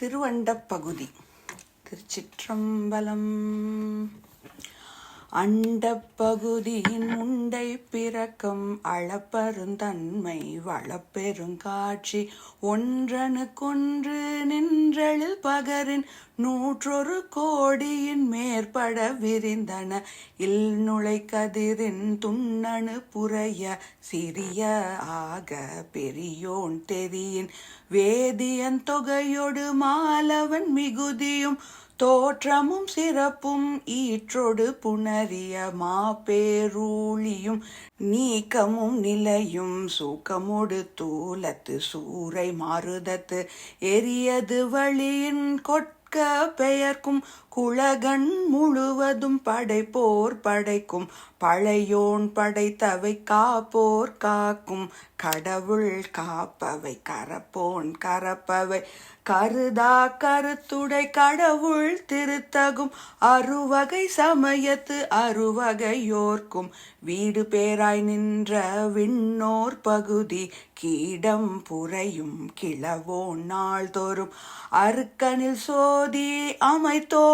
திருவண்ட பகுதி. திருச்சிற்றம்பலம். அண்டப்பகுதியின் உண்டை பிறக்கம் அளப்பெருந்தன்மை வளப்பெருங்காட்சி. ஒன்றனுக்கொன்று நின்றழில் பகரின் நூற்றொரு கோடியின் மேற்பட விரிந்தன. இல் கதிரின் துண்ணணு புரைய சிறிய ஆக பெரியோன் தெரியின் வேதியன் தொகையொடு மாலவன் மிகுதியும் தோற்றமும் சிறப்பும் ஈற்றொடு புணரிய மாப்பேரூழியும் நீக்கமும் நிலையும் சூக்கமோடு தூலத்து சூறை மாறுதத்து எரியது வழியின் கொட்க பெயர்க்கும் குளகன் முழுவதும் படைப்போர் படைக்கும். பழையோன் படைத்தவை காப்போர் காக்கும். கடவுள் காப்பவை கரப்போன் கரப்பவை. கருதா கருத்துடை கடவுள் திருத்தகும். அறுவகை சமயத்து அறுவகையோர்க்கும் வீடு பேராய் நின்ற விண்ணோர் பகுதி கீடம் புறையும் கிளவோன் நாள்தோறும். அருக்கனில் சோதி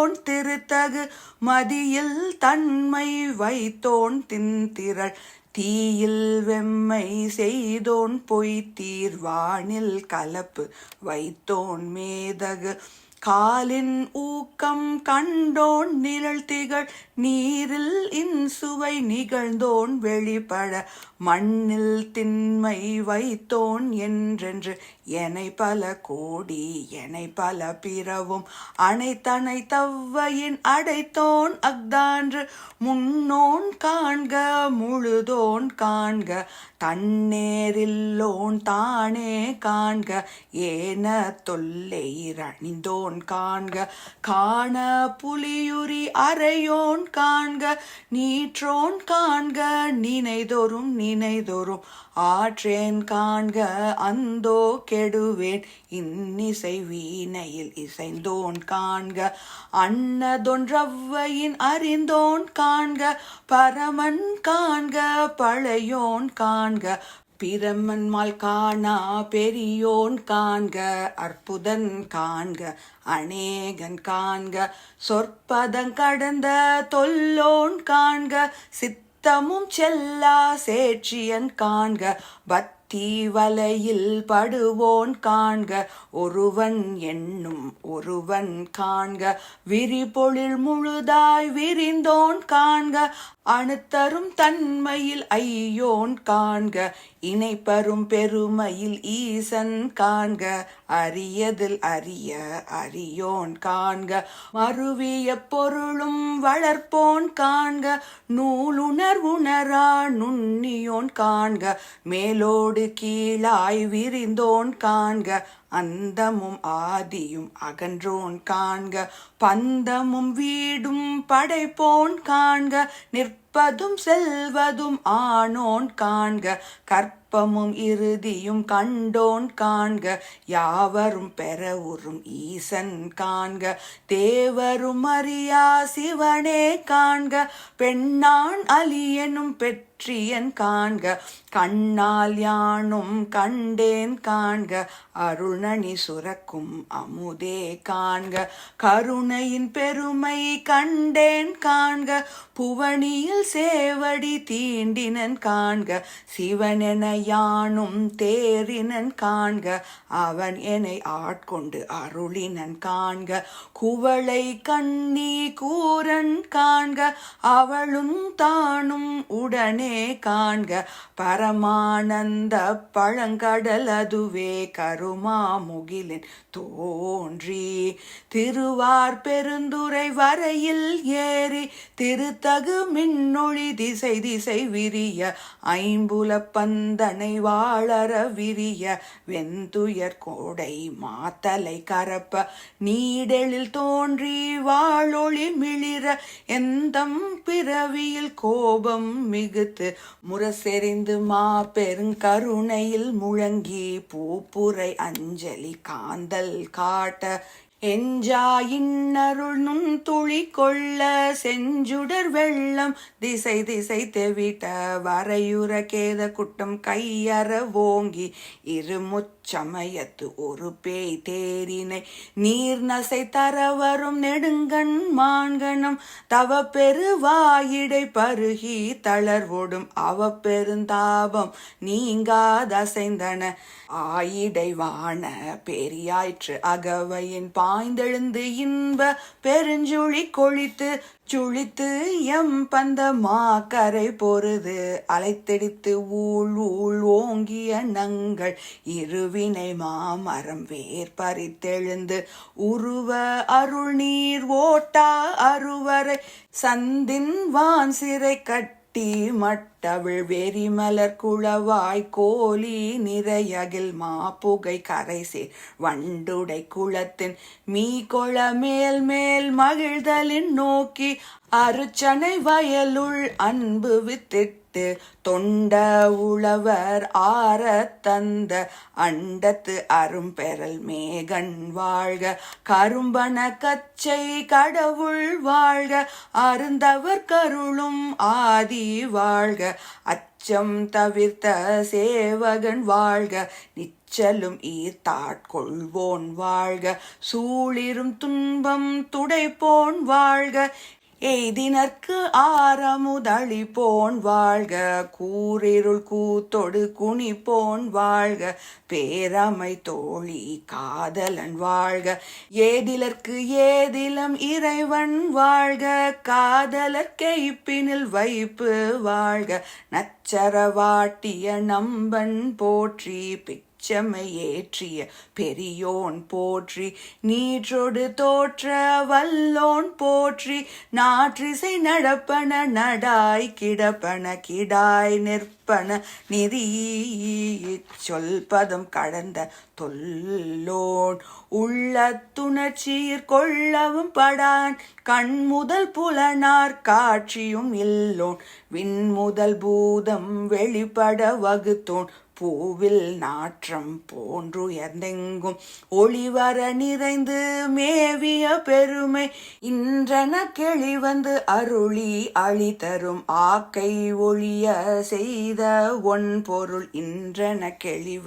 வைத்தோன் திருத்தகு மதியில் தன்மை வைத்தோன் தின்திரள். தீயில் வெம்மை செய்தோன் பொய்த்தீர் வானில் கலப்பு வைத்தோன் மேதகு. காலின் ஊக்கம் கண்டோன் நிழல் திகழ். நீரில் இன்சுவை நிகழ்ந்தோன் வெளிப்பட. மண்ணில் திண்மை வைத்தோன் என்றென்று எனை பல கோடி எனை பல பிறவும் அனைத்தனை தவ்வையின் அடைத்தோன் அக்தான்று முன்னோன் காண்க முழுதோன் காண்க தன்னேரில்லோன் தானே காண்க. ஏன தொல்லை ரணிந்தோன் காண்க காண புலியுரி அறையோன் காண்க நீற்றோன் காண்க நினைதொரும் நினைதொரும் ஆற்றேன் காண்க அந்தோ கெடுவேன். இன்னிசை வீணையில் இசைந்தோன் காண்க. அன்னதொன்றவ்வையின் அறிந்தோன் காண்க. பரமன் காண்க பழையோன் காண்க. பிரமன்மால் காணா பெரியோன் காண்க. அற்புதன் காண்க அநேகன் காண்க. சொற்பதங் கடந்த தொல்லோன் காண்க. சித்தமும் செல்லா சேற்றியன் காண்க. பத் தீவலையில் படுவோன் காண்க ஒருவன் என்னும் ஒருவன் காண்க. விரிபொழில் முழுதாய் விரிந்தோன் காண்க அணுத்தரும் தன்மையில் ஐயோன் காண்க. இணைப்பரும் பெருமையில் ஈசன் காண்க அரியதில் அரிய அரியோன் காண்க. மறுவிய பொருளும் வளர்ப்போன் காண்க நூலுணர்வுணரா நுண்ணியோன் காண்க. மேலோடு கீழாய் விரிந்தோன் காண்க அந்தமும் ஆதியும் அகன்றோன் காண்க பந்தமும் வீடும் படைப்போன் காண்க நிற்ப கற்பதும் செல்வதும் ஆனோன் காண்க கற்பமும் இறுதியும் கண்டோன் காண்க யாவரும் பெறவுறும் ஈசன் காண்க தேவரும் அறியா சிவனே காண்க பெண்ணான் அலியனும் பெற்றியன் காண்க கண்ணால் யானும் கண்டேன் காண்க அருணனி சுரக்கும் அமுதே காண்க கருணையின் பெருமை கண்டேன் காண்க புவனியில் சேவடி தீண்டினன் காண்க சிவனென யானும் தேரினன் காண்க அவன் என்னை ஆட்கொண்டு அருளினன் காண்க. குவளை கண்ணி கூரன் காண்க அவளும் தானும் உடனே காண்க. பரமானந்த பழங்கடல் அதுவே கருமா முகிலின் தோன்றி. திருவார் பெருந்துரை வரையில் ஏறி திருத்தகு மின்னொளி திசை திசை விரிய ஐம்புல பந்தனை வாழற விரிய வெந்துயர் கோடை மாத்தலை கரப்ப நீடெழில் தோன்றி வாழொளி மிளிர எந்தம் பிறவியில் கோபம் மிகுத்து முரசெறிந்து மா பெருங்கருணையில் முழங்கி பூப்புரை அஞ்சலி காந்தல் காட்ட எஞ்சாயின்னருள் நுண் துளி கொள்ள செஞ்சுடர் வெள்ளம் திசை திசை தெவிட்ட வரையுற கேத குட்டம் கையற ஓங்கி இருமுச்ச அச்சமயத்து ஒரு பேய் தேரினை நீர் நசை தர வரும் நெடுங்கண் மான்கணம். தவ பெருவாயிடை பருகி தளர்வோடும் அவ பெருந்தாபம் நீங்காதசைந்தன ஆயிடைவான பெரியாயிற்று அகவையின் பாய்ந்தெழுந்து இன்ப பெருஞ்சுழி கொழித்து சுழித்து எம் பந்தமா கரை பொருது அலைத்தெடித்து ஊழ் ஊழ் ஓங்கிய நங்கள் இருவினை மாமரம் வேர் பறித்தெழுந்து உருவ அருள் நீர் ஓட்டா அருவரை சந்தின் வான் சிறை கட்ட மட்டவிழ் வெறிமலர் குளவாய் கோலி நிறையகில் மாப்புகை கரைசே வண்டுடை குளத்தின் மீ கொள மேல் மேல் மகிழ்தலின் நோக்கி அருச்சனை வயலுள் அன்பு வித்திட்டு தொண்ட உழவர் ஆற தந்த அண்டத்து அரும்பெறல் மேகன் வாழ்க. கரும்பன கச்சை கடவுள் வாழ்க. அருந்தவர் கருளும் ஆதி வாழ்க. அச்சம் தவிர்த்த சேவகன் வாழ்க. நிச்சலும் ஈர்த்தாட்கொள்வோன் வாழ்க. சூழிரும் துன்பம் துடைப்போன் வாழ்க. எய்தினர்க்கு ஆரமுதளிப்போன் வாழ்க கூரிருள் கூத்தொடு குனி போன் வாழ்க பேரமை தோழி காதலன் வாழ்க. ஏதிலர்க்கு ஏதிலம் இறைவன் வாழ்க காதலர்க்கே இப்பினில் வைப்பு வாழ்க. நச்சரவாட்டிய நம்பன் போற்றி பிக் உச்சமை ஏற்றிய பெரியோன் போற்றி நீற்றொடு தோற்ற வல்லோன் போற்றி நாற்றிசை நடப்பன நடாய் கிடப்பன கிடாய் நிற்பன நிதி சொல்பதம் கடந்த தொல்லோன். உள்ள துணர்ச்சீர் கொள்ளவும் படான் கண் முதல் புலனார் காட்சியும் இல்லோன். விண் முதல் பூதம் வெளிப்பட வகுத்தோன் பூவில் நாற்றம் போன்றுயர்ந்தெங்கும் ஒளிவர நிறைந்து மேவிய பெருமை. இன்றன கெளிவந்து அருளி அழி தரும் ஆக்கை ஒளிய செய்த ஒன் பொருள் இன்றன கிளி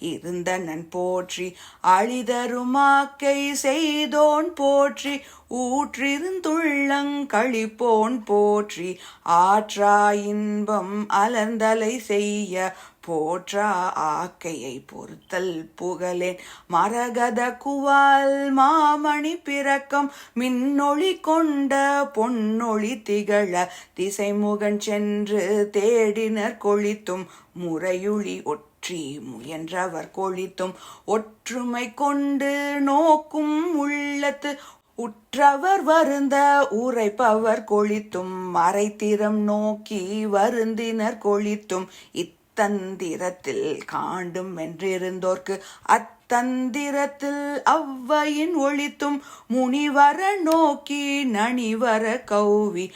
இருந்தனன் போற்றி அழிதரும் ஆக்கை செய்தோன் போற்றி ஊற்றிருந்துள்ளங்களிப்போன் போற்றி ஆற்றா இன்பம் அலர்ந்தலை செய்ய போற்றா ஆக்கையை பொறுத்தல் புகழேன். மரகத குவால் மாமணி பிறக்கம் மின்னொளி கொண்ட பொன்னொளி திகழ திசைமுகன் சென்று தேடினர் கொளித்தும் முறையுளி ஒற்றி முயன்றவர் கொழித்தும் ஒற்றுமை கொண்டு நோக்கும் உள்ளத்து உற்றவர் வருந்த உரைப்பவர் கொழித்தும் மறைத்திறம் நோக்கி வருந்தினர் கொழித்தும் இத்தந்திரத்தில் காண்டும் என்றிருந்தோர்க்கு அத்தந்திரத்தில் அவ்வையின் ஒளித்தும் முனிவர நோக்கி நனிவர கௌவி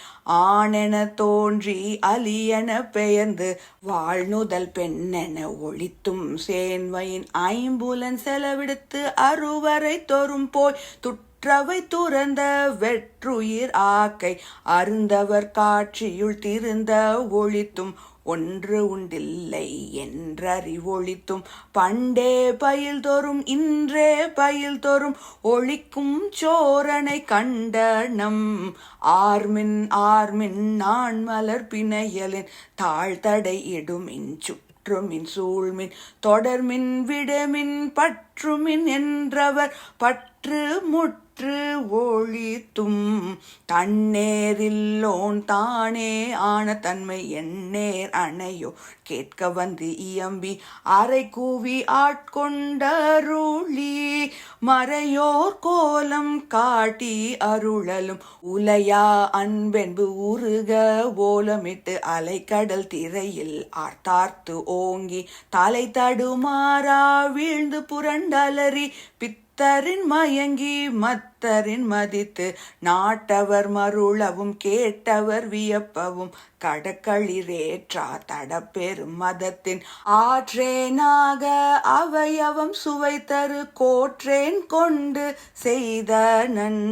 ஆணென தோன்றி அலியென பெயர்ந்து வாழ்நுதல் பெண்ணென ஒளித்தும் சேன்வையின் ஐம்புலன் செலவிடுத்து அறுவரை தோறும் போய் துட் கற்றவை துறந்த வெற்றுயிர் ஆக்கை அருந்தவர் காட்சியுள் திருந்த ஒழித்தும் ஒன்று உண்டில்லை என்றறிவொழித்தும் பண்டே பயில் தோறும் இன்றே பயில் தோறும் ஒழிக்கும் சோரனை கண்டனம் ஆர்மின் ஆர்மின் நான் மலர் பிணையலின் தாழ்தடை இடுமின் சுற்றுமின் சூழ்மின் தொடர்மின் விடமின் பற்றுமின் என்றவர் பற்று முட் முற்று ஒழித்தும் தன்னேரில்லோன் தானே ஆன தன்மை எண்ணேர் அணையோ. கேட்க வந்து இயம்பி அரை கூவி ஆட்கொண்டருளி மறையோர் கோலம் காட்டி அருளலும். உலையா அன்பென்பு உருக ஓலமிட்டு அலைக்கடல் திரையில் ஆர்த்தார்த்து ஓங்கி தலை தடுமாறா வீழ்ந்து புரண்டலறி பித் தரின் மயங்கி மத் பத்தரின் மதித்து நாட்டவர் மருளவும் கேட்டவர் வியப்பவும் கடக்களிரேற்றா தடப்பெரும் மதத்தின் ஆற்றேனாக அவயவம் சுவைத்தரு கோற்றேன் கொண்டு செய்த நன்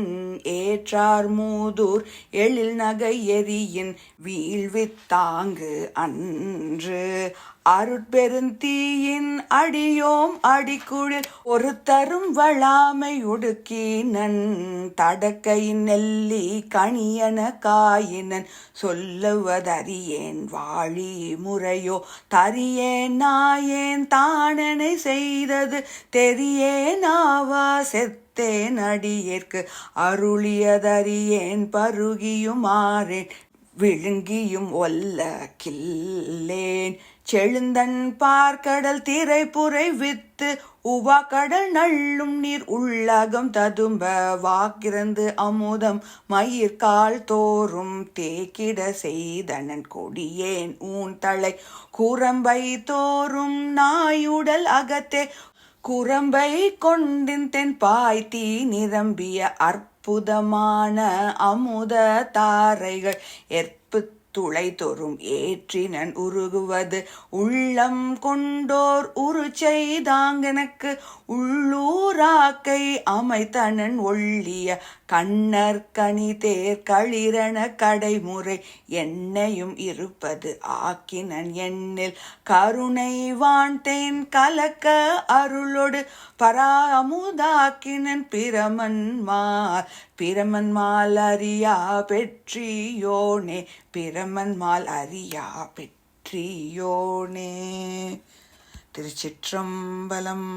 ஏற்றார் மூதூர் எழில் நகை எரியின் வீழ்வித்தாங்கு அன்று. அருட்பெருந்தீயின் அடியோம் அடிக்குழில் ஒரு தரும் வளாமை உடுக்கி நன் தடக்கையின் நெல்லி கணியன காயினன் சொல்லுவதறியேன் வாழி முறையோ? தரியேன் நாயேன் தானனை செய்தது தெரியேனாவா செத்தேன் அடியேற்கு அருளியதறியேன் பருகியுமாறேன். விழுங்கியும் ஒல்ல கில்லேன் செழுந்தன் பார்க்கடல் திரைப்புரை வித்து உவா கடல் நள்ளும் நீர் உள்ளகம் ததும்ப வாக்கிறந்து அமுதம் மயிர்கால் தோறும் தேக்கிட செய்தனன் கொடியேன் ஊன் தலை. குரம்பை தோறும் நாயுடல் அகத்தே குரம்பை கொண்டின் தென் பாய்த்தி நிரம்பிய அற்புதமான அமுத தாரைகள். ஏற்பு துளை தொறும் ஏற்றினன் உருகுவது. உள்ளம் கொண்டோர் உரு செய்தாங்கனக்கு உள்ளூராக்கை அமைத்தனன் ஒள்ளிய கண்ணர் கனி தேர் களிரண கடைமுறை என்னையும் இருப்பது ஆக்கினன் எண்ணில் கருணை வாண்டேன் கலக்க அருளொடு பராமுதாக்கினன் பிரமன்மார். பிரமன்மால் அறியா பெற்றியோனே பிரமன்மால் அறியா பெற்றியோனே. திருச்சிற்றம்பலம்.